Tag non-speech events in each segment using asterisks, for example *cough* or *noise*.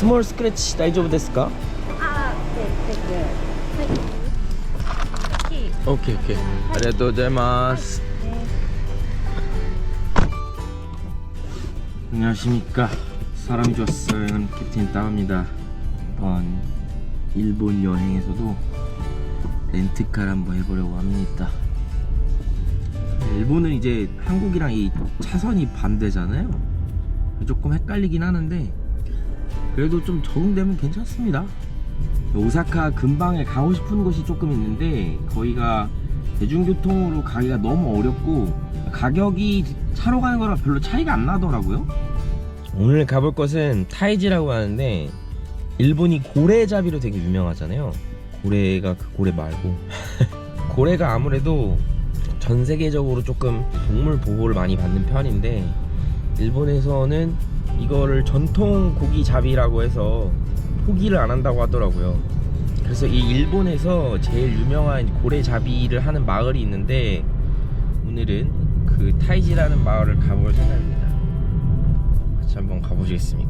스몰 스크래치 다이조브 데스까? 오케이 오케이. 아리가또 자이마스. 안녕하십니까. 사람 좋았어요 캡틴 땅입니다. 이번 일본 여행에서도 렌트카를 한번 해보려고 합니다. 일본은 이제 한국이랑 이 차선이 반대잖아요. 조금 헷갈리긴 하는데 그래도 좀 적응되면 괜찮습니다. 오사카 근방에 가고 싶은 곳이 조금 있는데 거기가 대중교통으로 가기가 너무 어렵고 가격이 차로 가는 거랑 별로 차이가 안 나더라고요. 오늘 가볼 곳은 타이지라고 하는데 일본이 고래잡이로 되게 유명하잖아요. 고래가 그 고래 말고 *laughs* 고래가 아무래도 전 세계적으로 조금 동물 보호를 많이 받는 편인데 일본에서는 이거를 전통 고기 잡이라고 해서 포기를 안 한다고 하더라고요. 그래서 이 일본에서 제일 유명한 고래 잡이를 하는 마을이 있는데 오늘은 그 타이지라는 마을을 가볼 생각입니다. 같이 한번 가보시겠습니까?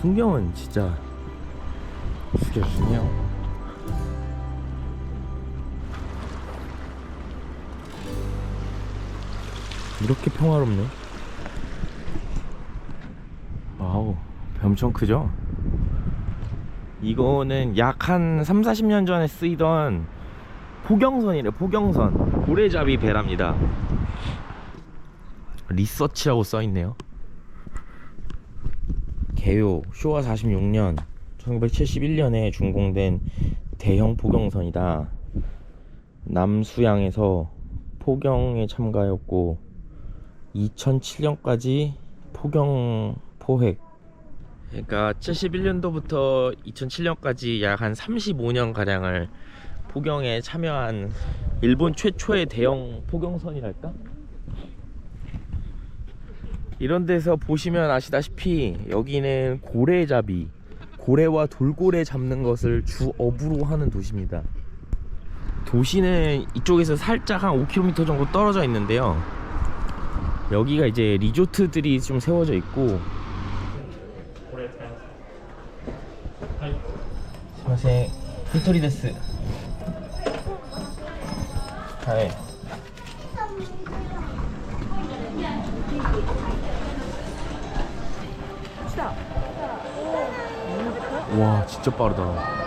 풍경은 진짜 죽여주네요. 이렇게 평화롭네. 와우, 배 엄청 크죠? 이거는 약 한 3, 40년 전에 쓰이던 포경선이래, 포경선. 고래잡이 배랍니다. 리서치라고 써있네요. 개요 쇼와 46년 1971년에 준공된 대형 포경선이다. 남수양에서 포경에 참가했고 2007년까지 포경 포획 그러니까 71년도부터 2007년까지 약 한 35년 가량을 포경에 참여한 일본 최초의 대형 포경선이랄까? 이런 데서 보시면 아시다시피 여기는 고래잡이 고래와 돌고래 잡는 것을 주업으로 하는 도시입니다. 도시는 이쪽에서 살짝 한 5km 정도 떨어져 있는데요. 여기가 이제 리조트들이 좀 세워져 있고. 안녕하세요 토리 데스. 하이 와 진짜 빠르다「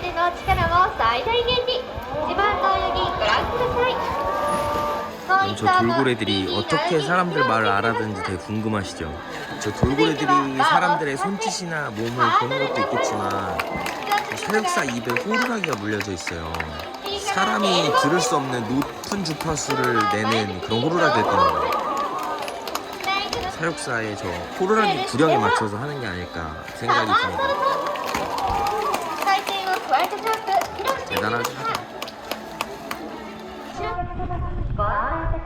での力を最大限に自慢の泳ぎご覧ください저 돌고래들이 어떻게 사람들 말을 알아듣는지 되게 궁금하시죠? 저 돌고래들이 사람들의 손짓이나 몸을 보는 것도 있겠지만 사육사 입에 호루라기가 물려져 있어요. 사람이 들을 수 없는 높은 주파수를 내는 그런 호루라기일 겁니다. 사육사의 저 호루라기 구령에 맞춰서 하는 게 아닐까 생각이 듭니다. 대단하죠.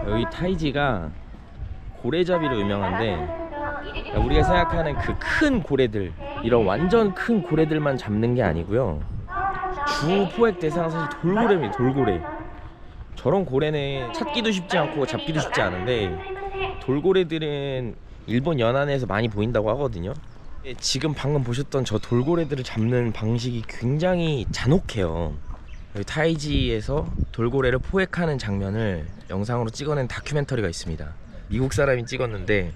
여기 타이지가 고래잡이로 유명한데 그러니까 우리가 생각하는 그 큰 고래들 이런 완전 큰 고래들만 잡는 게 아니고요. 주 포획 대상은 사실 돌고래입니다 돌고래. 저런 고래는 찾기도 쉽지 않고 잡기도 쉽지 않은데 돌고래들은 일본 연안에서 많이 보인다고 하거든요. 지금 방금 보셨던 저 돌고래들을 잡는 방식이 굉장히 잔혹해요 여기 타이지에서 돌고래를 포획하는 장면을 영상으로 찍어낸 다큐멘터리가 있습니다. 미국 사람이 찍었는데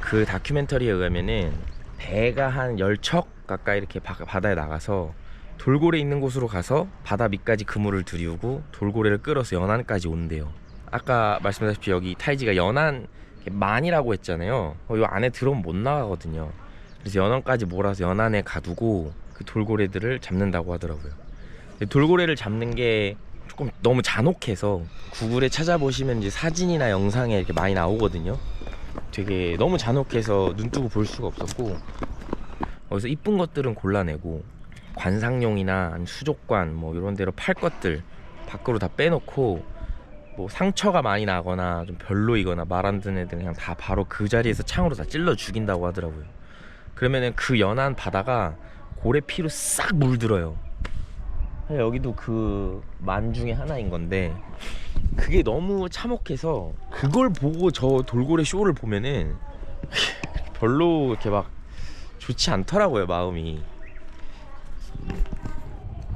그 다큐멘터리에 의하면은 배가 한 10척 가까이 이렇게 바, 바다에 나가서 돌고래 있는 곳으로 가서 바다 밑까지 그물을 들이우고 돌고래를 끌어서 연안까지 온대요. 아까 말씀드렸다시피 여기 타이지가 연안 만이라고 했잖아요. 어, 이 안에 들어오면 못 나가거든요. 그래서 연안까지 몰아서 연안에 가두고 그 돌고래들을 잡는다고 하더라고요. 돌고래를 잡는 게 조금 너무 잔혹해서 구글에 찾아보시면 이제 사진이나 영상에 이렇게 많이 나오거든요. 되게 너무 잔혹해서 눈 뜨고 볼 수가 없었고 거기서 이쁜 것들은 골라내고 관상용이나 수족관 뭐 이런 데로 팔 것들 밖으로 다 빼놓고 뭐 상처가 많이 나거나 좀 별로이거나 말 안 듣는 애들은 그냥 다 바로 그 자리에서 창으로 다 찔러 죽인다고 하더라고요. 그러면은 그 연한 바다가 고래 피로 싹 물들어요. 여기도 그 만 중에 하나인 건데 그게 너무 참혹해서 그걸 보고 저 돌고래 쇼를 보면은 별로 이렇게 막 좋지 않더라고요 마음이.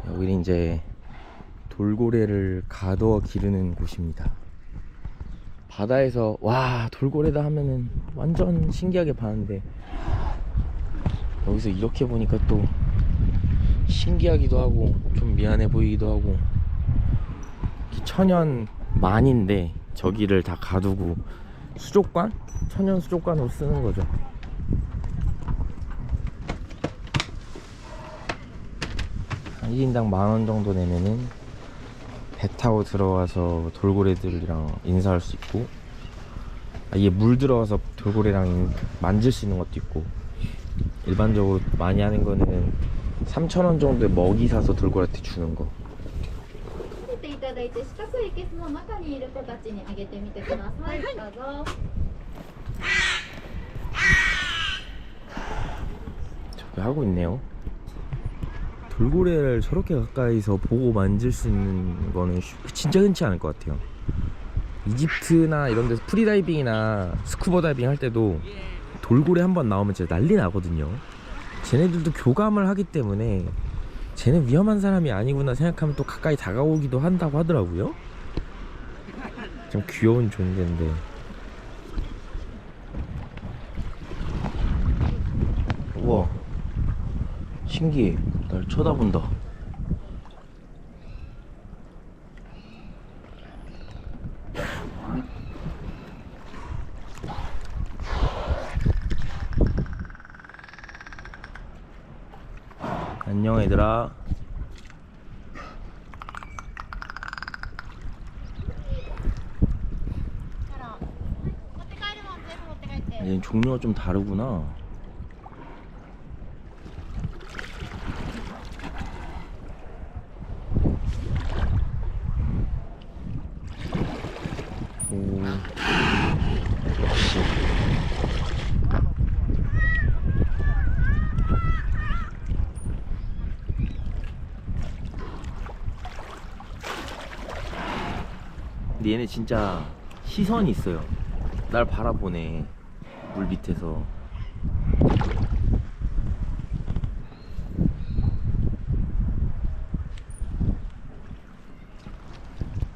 여기는 이제 돌고래를 가둬 기르는 곳입니다. 바다에서 와 돌고래다 하면은 완전 신기하게 봤는데 여기서 이렇게 보니까 또 신기하기도 하고 좀 미안해 보이기도 하고 천연 만인데 저기를 다 가두고 수족관? 천연 수족관으로 쓰는 거죠. 한 1인당 만 원 정도 내면은 배 타고 들어와서 돌고래들이랑 인사할 수 있고 아예 물 들어가서 돌고래랑 인- 만질 수 있는 것도 있고 일반적으로 많이 하는 거는 3,000원 정도의 먹이 사서 돌고래한테 주는 거 見ていただいて四角いケースの中にいる子たちにあげてみてくださいどうぞ 저기 하고 있네요. 돌고래를 저렇게 가까이서 보고 만질 수 있는 거는 쉬- 진짜 흔치 않을 것 같아요. 이집트나 이런 데서 프리다이빙이나 스쿠버 다이빙 할 때도 돌고래 한 번 나오면 진짜 난리 나거든요. 쟤네들도 교감을 하기 때문에 쟤네 위험한 사람이 아니구나 생각하면 또 가까이 다가오기도 한다고 하더라고요. 좀 귀여운 존재인데. 우와. 신기해. 날 쳐다본다. 안녕 얘들아. 얘는 종류가 좀 다르구나. 오, 역시. 근데 진짜 시선이 있어요. 날 바라보네. 물 밑에서.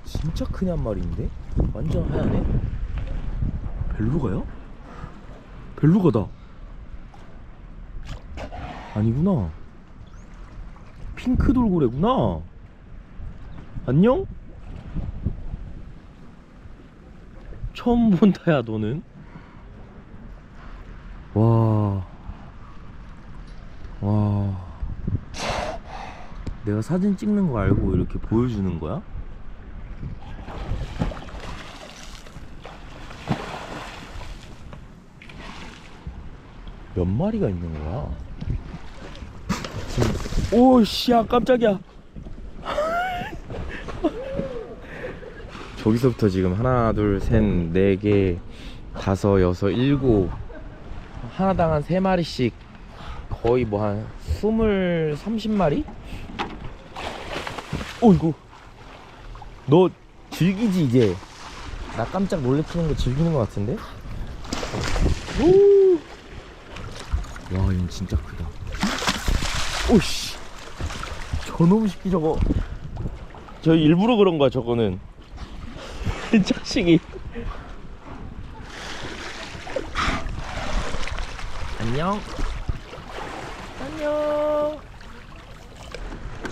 진짜 한 마리인데? 완전 하얗네? 벨루가요? 벨루가다 아니구나 핑크 돌고래구나 안녕? 처음 본다야 너는 와. 와. 내가 사진 찍는 거 알고 이렇게 보여주는 거야? 몇 마리가 있는 거야? 지금 오씨 야 깜짝이야 저기서부터 지금 하나 둘 셋 네 개 다섯 여섯 일곱. 하나당 한 세 마리씩 거의 뭐 한 스물 삼십 마리? 어이구 너 즐기지 이제? 나 깜짝 놀래키는 거 즐기는 거 같은데? 오! 와 이건 진짜 크다. 오씨. 저놈 새끼 저거. 저 일부러 그런 거야 저거는 이 자식이. 안녕. 안녕.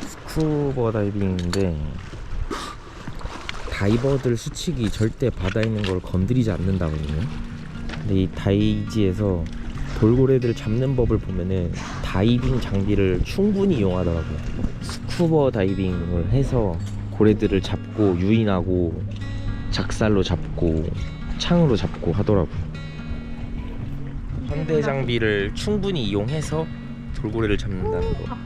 스쿠버 다이빙인데 다이버들 수칙이 절대 바다에 있는 걸 건드리지 않는다거든요 근데 이 다이지에서 돌고래들 잡는 법을 보면은 다이빙 장비를 충분히 이용하더라고요. 스쿠버 다이빙을 해서 고래들을 잡고 유인하고 작살로 잡고 창으로 잡고 하더라고요. 현대 장비를 충분히 이용해서 돌고래를 잡는다는 거.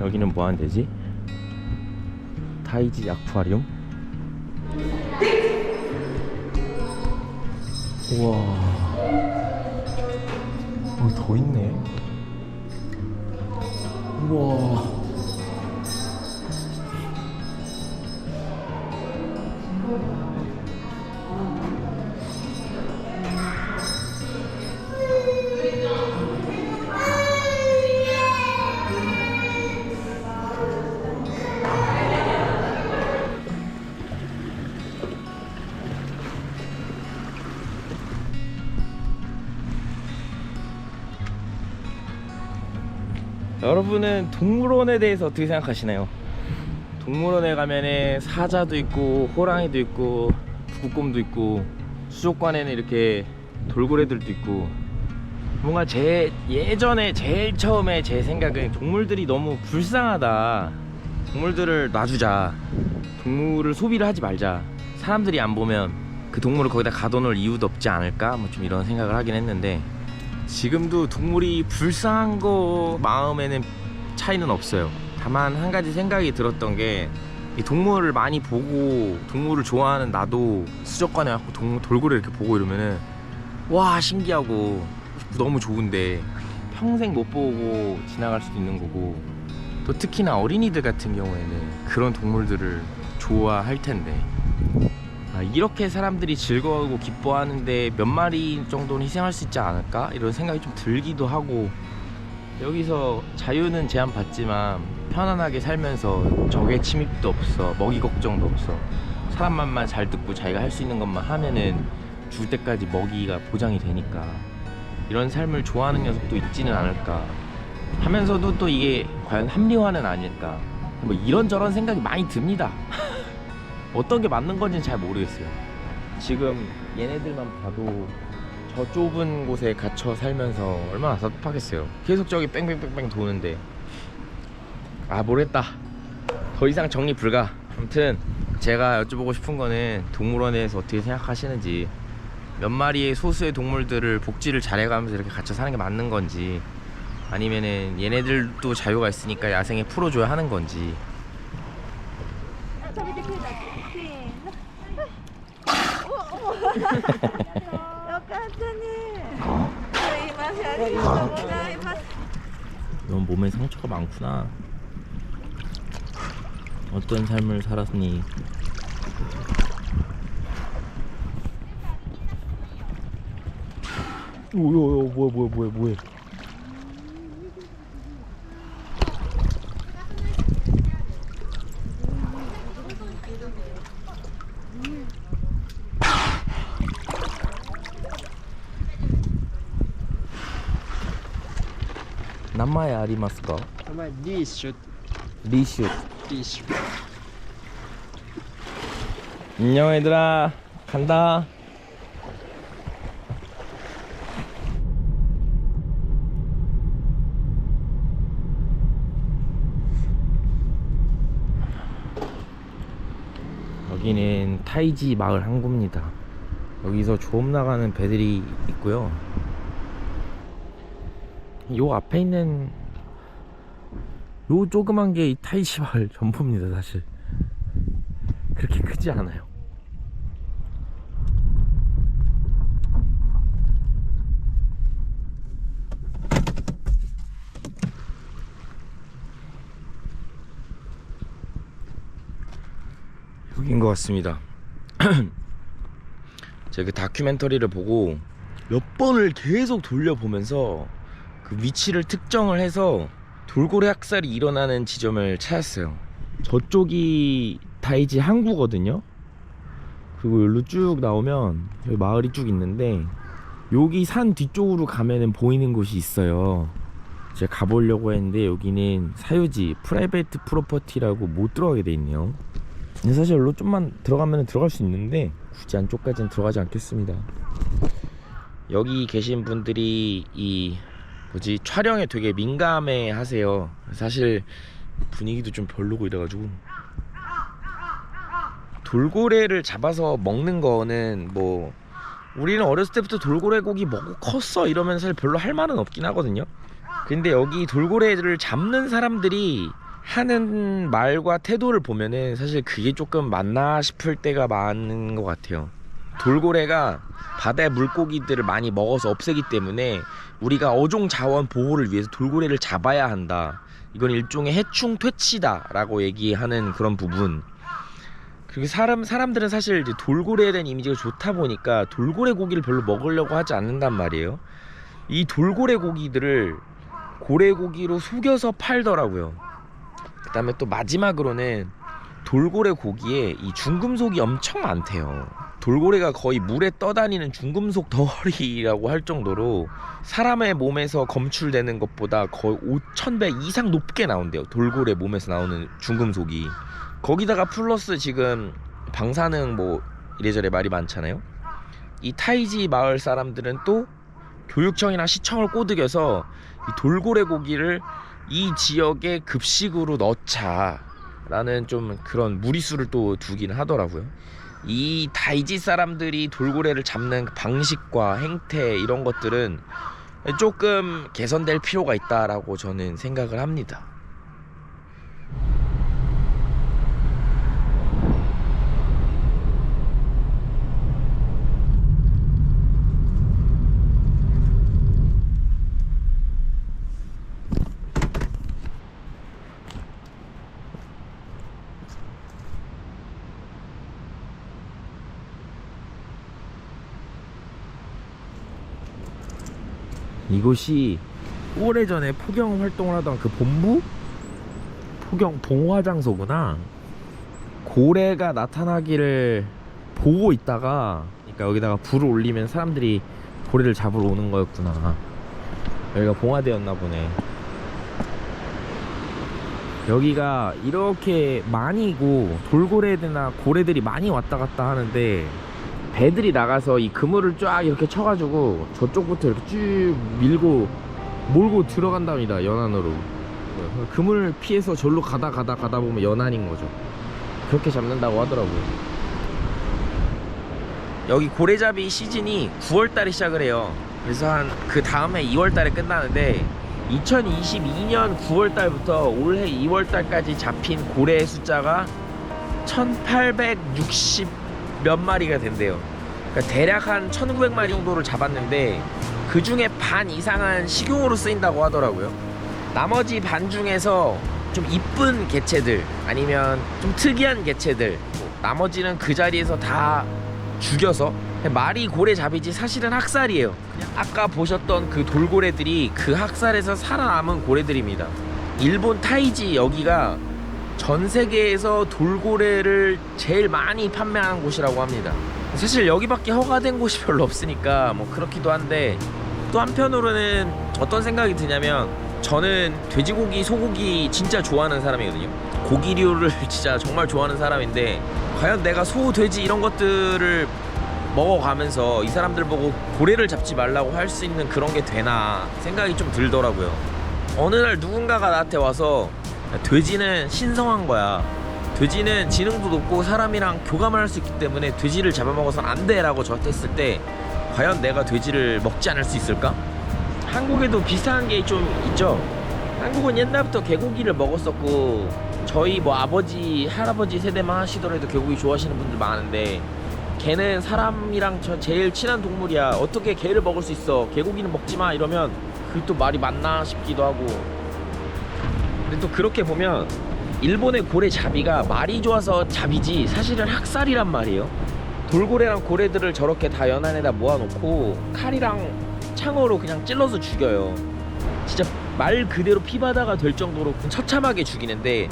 여기는 뭐 하는 데지? 타이지 아쿠아리움? 우와. 어, 더 있네. 우와 여러분은 동물원에 대해서 어떻게 생각하시나요? 동물원에 가면은 사자도 있고 호랑이도 있고 북극곰도 있고 수족관에는 이렇게 돌고래들도 있고. 뭔가 제 예전에 제일 처음에 제 생각은 동물들이 너무 불쌍하다. 동물들을 놔주자. 동물을 소비를 하지 말자. 사람들이 안 보면 그 동물을 거기다 가둬놓을 이유도 없지 않을까? 뭐 좀 이런 생각을 하긴 했는데. 지금도 동물이 불쌍한 거 마음에는 차이는 없어요. 다만 한 가지 생각이 들었던 게 이 동물을 많이 보고 동물을 좋아하는 나도 수족관에 동, 돌고래 이렇게 보고 이러면은 와 신기하고 너무 좋은데 평생 못 보고 지나갈 수도 있는 거고 또 특히나 어린이들 같은 경우에는 그런 동물들을 좋아할 텐데 아, 이렇게 사람들이 즐거워하고 기뻐하는데 몇 마리 정도는 희생할 수 있지 않을까 이런 생각이 좀 들기도 하고 여기서 자유는 제한받지만 편안하게 살면서 적의 침입도 없어 먹이 걱정도 없어. 사람 말만 잘 듣고 자기가 할 수 있는 것만 하면은 죽을 때까지 먹이가 보장이 되니까. 이런 삶을 좋아하는 녀석도 있지는 않을까. 하면서도 또 이게 과연 합리화는 아닐까. 뭐 이런저런 생각이 많이 듭니다. *laughs* 어떤 게 맞는 건지는 잘 모르겠어요. 지금 얘네들만 봐도 저 좁은 곳에 갇혀 살면서 얼마나 답답하겠어요. 계속 저기 뺑뺑뺑뺑 도는데 아 모르겠다. 더 이상 정리 불가. 아무튼 제가 여쭤보고 싶은 거는 동물원에 대해서 어떻게 생각하시는지 몇 마리의 소수의 동물들을 복지를 잘해가면서 이렇게 갇혀 사는 게 맞는 건지 아니면은 얘네들도 자유가 있으니까 야생에 풀어줘야 하는 건지 많구나. 어떤 삶을 살았니? 오야 뭐야 뭐야 뭐야 뭐야 남마에 아리마스까? 名前リーシュリシュリーシュ 안녕 얘들아 간다 여기는 타이지 마을 항구입니다 여기서 조업 나가는 배들이 있고요 요 앞에 있는 요 조그만 게이 마을 *laughs* 전부입니다 사실 그렇게 크지 않아요. 여긴 것 같습니다. *clears throat* 제가 그 다큐멘터리를 보고 몇 번을 계속 돌려보면서 그 위치를 특정을 해서 돌고래 학살이 일어나는 지점을 찾았어요. 저쪽이 다이지 항구거든요. 그리고 여기로 쭉 나오면 여기 마을이 쭉 있는데 여기 산 뒤쪽으로 가면은 보이는 곳이 있어요. 제가 가보려고 했는데 여기는 사유지 프라이베이트 프로퍼티라고 못 들어가게 돼 있네요. 사실 여기로 좀만 들어가면 들어갈 수 있는데 굳이 안쪽까지는 들어가지 않겠습니다. 여기 계신 분들이 이 뭐지 촬영에 되게 민감해 하세요. 사실 분위기도 좀 별로고 이래가지고 돌고래를 잡아서 먹는 거는 뭐 우리는 어렸을 때부터 돌고래 고기 먹고 컸어 이러면 사실 별로 할 말은 없긴 하거든요. 근데 여기 돌고래를 잡는 사람들이 하는 말과 태도를 보면은 사실 그게 조금 맞나 싶을 때가 많은 것 같아요. 돌고래가 바다의 물고기들을 많이 먹어서 없애기 때문에 우리가 어종 자원 보호를 위해서 돌고래를 잡아야 한다. 이건 일종의 해충 퇴치다라고 얘기하는 그런 부분. 그리고 사람 사람들은 사실 이제 돌고래에 대한 이미지가 좋다 보니까 돌고래 고기를 별로 먹으려고 하지 않는단 말이에요. 이 돌고래 고기들을 고래 고기로 속여서 팔더라고요. 그다음에 또 마지막으로는 돌고래 고기에 이 중금속이 엄청 많대요. 돌고래가 거의 물에 떠다니는 중금속 덩어리라고 할 정도로 사람의 몸에서 검출되는 것보다 거의 5,000배 이상 높게 나온대요. 돌고래 몸에서 나오는 중금속이. 거기다가 플러스 지금 방사능 뭐 이래저래 말이 많잖아요. 이 타이지 마을 사람들은 또 교육청이나 시청을 꼬드겨서 이 돌고래 고기를 이 지역에 급식으로 넣자라는 좀 그런 무리수를 또 두긴 하더라고요. 이 다이지 사람들이 돌고래를 잡는 방식과 행태 이런 것들은 조금 개선될 필요가 있다라고 저는 생각을 합니다. 이곳이 오래전에 포경 활동을 하던 그 본부? 포경 봉화 장소구나. 고래가 나타나기를 보고 있다가 그러니까 여기다가 불을 올리면 사람들이 고래를 잡으러 오는 거였구나. 여기가 봉화대였나 보네. 여기가 이렇게 많이고 돌고래들이나 고래들이 많이 왔다 갔다 하는데 배들이 나가서 이 그물을 쫙 이렇게 쳐가지고 저쪽부터 이렇게 쭉 밀고 몰고 들어간답니다 연안으로. 그물 피해서 절로 가다 가다 가다 보면 연안인 거죠. 그렇게 잡는다고 하더라고요. 여기 고래잡이 시즌이 9월달에 시작을 해요. 그래서 한 그 다음에 2월달에 끝나는데 2022년 9월달부터 올해 2월달까지 잡힌 고래의 숫자가 1860 몇 마리가 된대요. 그러니까 대략 한 1900마리 정도를 잡았는데 그 중에 반 이상은 식용으로 쓰인다고 하더라고요. 나머지 반 중에서 좀 이쁜 개체들 아니면 좀 특이한 개체들 뭐 나머지는 그 자리에서 다 죽여서 말이 고래 잡이지 사실은 학살이에요. 아까 보셨던 그 돌고래들이 그 학살에서 살아남은 고래들입니다. 일본 타이지 여기가 전 세계에서 돌고래를 제일 많이 판매하는 곳이라고 합니다. 사실 여기밖에 허가된 곳이 *laughs* 별로 없으니까 뭐 그렇기도 한데 또 한편으로는 어떤 생각이 드냐면 저는 돼지고기, 소고기 진짜 좋아하는 사람이거든요. 고기류를 *laughs* 진짜 정말 좋아하는 사람인데 과연 내가 소, 돼지 이런 것들을 먹어가면서 이 사람들 보고 고래를 잡지 말라고 할 수 있는 그런 게 되나 생각이 좀 들더라고요. 어느 날 누군가가 나한테 와서 야, 돼지는 신성한 거야. 돼지는 지능도 높고 사람이랑 교감을 할 수 있기 때문에 돼지를 잡아먹어서는 안 돼라고 저한테 했을 때 과연 내가 돼지를 먹지 않을 수 있을까? 한국에도 비슷한 게 좀 있죠. 한국은 옛날부터 개고기를 먹었었고 저희 뭐 아버지 할아버지 세대만 하시더라도 개고기 좋아하시는 분들 많은데 개는 사람이랑 저 제일 친한 동물이야 어떻게 개를 먹을 수 있어 개고기는 먹지 마 이러면 그게 또 말이 맞나 싶기도 하고 근데 또 그렇게 보면 일본의 고래 잡이가 말이 좋아서 잡이지 사실은 학살이란 말이에요 돌고래랑 고래들을 저렇게 다 연안에다 모아놓고 칼이랑 창으로 그냥 찔러서 죽여요 진짜 말 그대로 피바다가 될 정도로 처참하게 죽이는데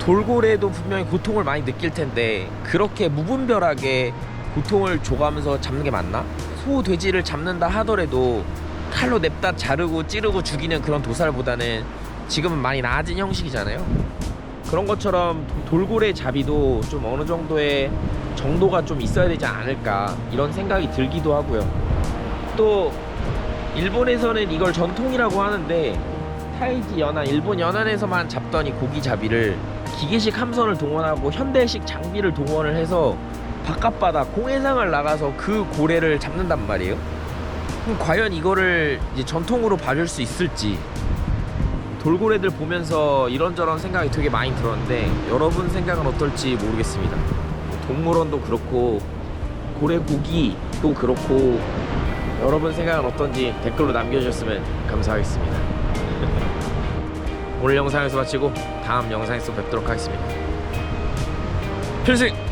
돌고래도 분명히 고통을 많이 느낄 텐데 그렇게 무분별하게 고통을 줘가면서 잡는 게 맞나? 소, 돼지를 잡는다 하더라도 칼로 냅다 자르고 찌르고 죽이는 그런 도살보다는 지금은 많이 나아진 형식이잖아요. 그런 것처럼 도- 돌고래 잡이도 좀 어느 정도의 정도가 좀 있어야 되지 않을까 이런 생각이 들기도 하고요. 또 일본에서는 이걸 전통이라고 하는데 타이지 연안, 일본 연안에서만 잡던 이 고기 잡이를 기계식 함선을 동원하고 현대식 장비를 동원을 해서 바깥바다 공해상을 나가서 그 고래를 잡는단 말이에요. 그럼 과연 이거를 이제 전통으로 봐줄 수 있을지 돌고래들 보면서 이런저런 생각이 되게 많이 들었는데 여러분 생각은 어떨지 모르겠습니다. 동물원도 그렇고 고래 고기도 그렇고 여러분 생각은 어떤지 댓글로 남겨주셨으면 감사하겠습니다. *laughs* 오늘 영상에서 마치고 다음 영상에서 뵙도록 하겠습니다. 필승!